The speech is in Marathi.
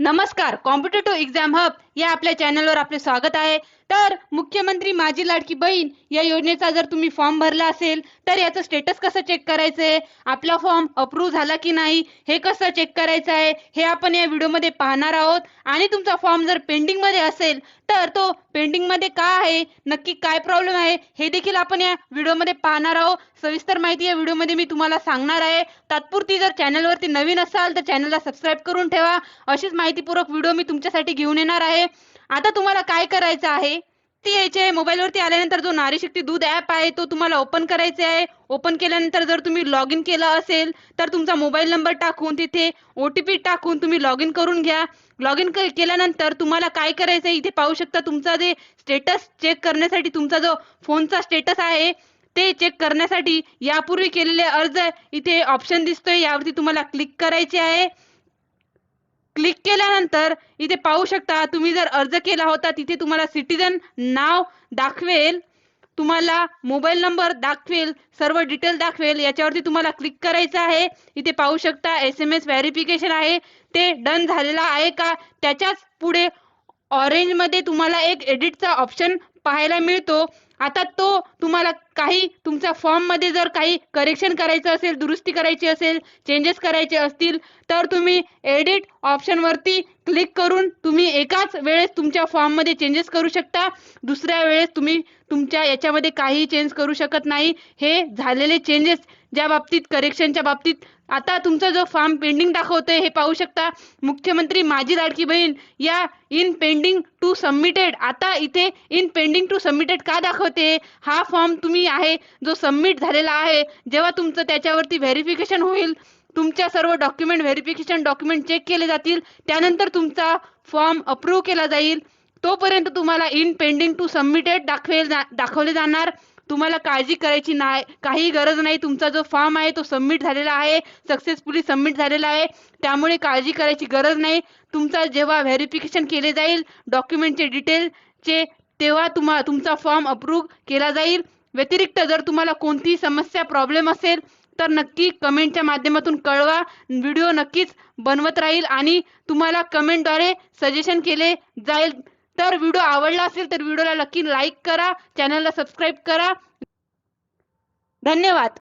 नमस्कार कॉम्पिटेटिव्ह एक्झाम हब या आपल्या चॅनलवर आपले स्वागत आहे. तर मुख्यमंत्री माझी लाडकी बहीण या योजनेचा जर तुम्ही फॉर्म भरला असेल तर याचं स्टेटस कसं चेक करायचं आहे आपला फॉर्म अप्रूव्ह झाला की नाही हे कसं चेक करायचं आहे? हे आपण या व्हिडिओमध्ये पाहणार आहोत. आणि तुमचा फॉर्म जर पेंडिंगमध्ये असेल तर तो पेंडिंगमध्ये का आहे? नक्की काय प्रॉब्लेम आहे? हे देखील आपण या व्हिडिओमध्ये पाहणार आहोत. सविस्तर माहिती या व्हिडिओमध्ये मी तुम्हाला सांगणार आहे. तात्पुरती जर चॅनलवरती नवीन असाल तर चॅनलला सबस्क्राईब करून ठेवा. अशीच माहितीपूर्वक व्हिडिओ मी तुमच्यासाठी घेऊन येणार आहे. आता तुम्हाला काय करायचं आहे? ती यायचे आहे. मोबाईलवरती आल्यानंतर जो नारी शक्ती दूध ऍप आहे तो तुम्हाला ओपन करायचे आहे. ओपन केल्यानंतर जर तुम्ही लॉग इन केलं असेल तर तुमचा मोबाईल नंबर टाकून तिथे ओ टी पी टाकून तुम्ही लॉग इन करून घ्या. लॉग इन केल्यानंतर तुम्हाला काय करायचं आहे? इथे पाहू शकता तुमचा जे स्टेटस चेक करण्यासाठी तुमचा जो फोनचा स्टेटस आहे ते चेक करण्यासाठी यापूर्वी केलेले अर्ज इथे ऑप्शन दिसतोय. यावरती तुम्हाला क्लिक करायचे आहे. क्लिक केल्यानंतर इथे पाहू शकता तुम्ही जर अर्ज केला होता तिथे तुम्हाला सिटीजन नाव दाखवेल. तुम्हाला मोबाईल नंबर दाखवेल सर्व डिटेल दाखवेल. याच्यावरती तुम्हाला क्लिक करायचं आहे. इथे पाहू शकता एस एम एस व्हेरिफिकेशन आहे. ते डन झालेला आहे का? त्याच्याच पुढे ऑरेंजमध्ये तुम्हाला एक एडिटचा ऑप्शन पाहायला मिळतो. आता तो तुम्हाला काही तुमच्या फॉर्ममध्ये जर काही करेक्शन करायचं असेल दुरुस्ती करायची असेल चेंजेस करायचे असतील तर तुम्ही एडिट ऑप्शन वरती क्लिक करून तुम्ही एकाच वेळेस तुमच्या फॉर्ममध्ये चेंजेस करू शकता. दुसऱ्या वेळेस तुम्ही तुमच्या याच्यामध्ये काही चेंज करू शकत नाही. हे झालेले चेंजेस ज्या बाबतीत करेक्शनच्या बाबतीत आता तुमचा जो फॉर्म पेंडिंग दाखवतोय हे पाहू शकता. मुख्यमंत्री माझी लाडकी बहीण या इन पेंडिंग टू सबमिटेड आता इथे इन पेंडिंग टू सबमिटेड का दाखवते? हा फॉर्म तुम्ही आहे जो सबमिट झालेला आहे जेव्हा तुमचं त्याच्यावरती व्हेरिफिकेशन होईल. तुमच्या सर्व डॉक्युमेंट व्हेरिफिकेशन डॉक्युमेंट चेक केले जातील. त्यानंतर तुमचा फॉर्म अप्रूव्ह केला जाईल. तोपर्यंत तुम्हाला इन पेंडिंग टू सबमिटेड दाखवेल दाखवले जाणार. तुम्हाला काळजी करायची नाही काही गरज नाही. तुमचा जो फॉर्म आहे तो सबमिट झालेला आहे. सक्सेसफुली सबमिट झालेला आहे. त्यामुळे काळजी करायची गरज नाही. तुमचा जेव्हा व्हेरिफिकेशन केले जाईल डॉक्युमेंटचे डिटेलचे तेव्हा तुम्हा तुमचा फॉर्म अप्रूव्ह केला जाईल. व्यतिरिक्त जर तुम्हाला कोणतीही समस्या प्रॉब्लेम असेल तर नक्की कमेंटच्या माध्यमातून कळवा. व्हिडिओ नक्कीच बनवत राहील आणि तुम्हाला कमेंटद्वारे सजेशन केले जाईल. तर व्हिडिओ आवडला असेल तर व्हिडिओला नक्की लाईक करा. चॅनलला सबस्क्राईब करा. धन्यवाद.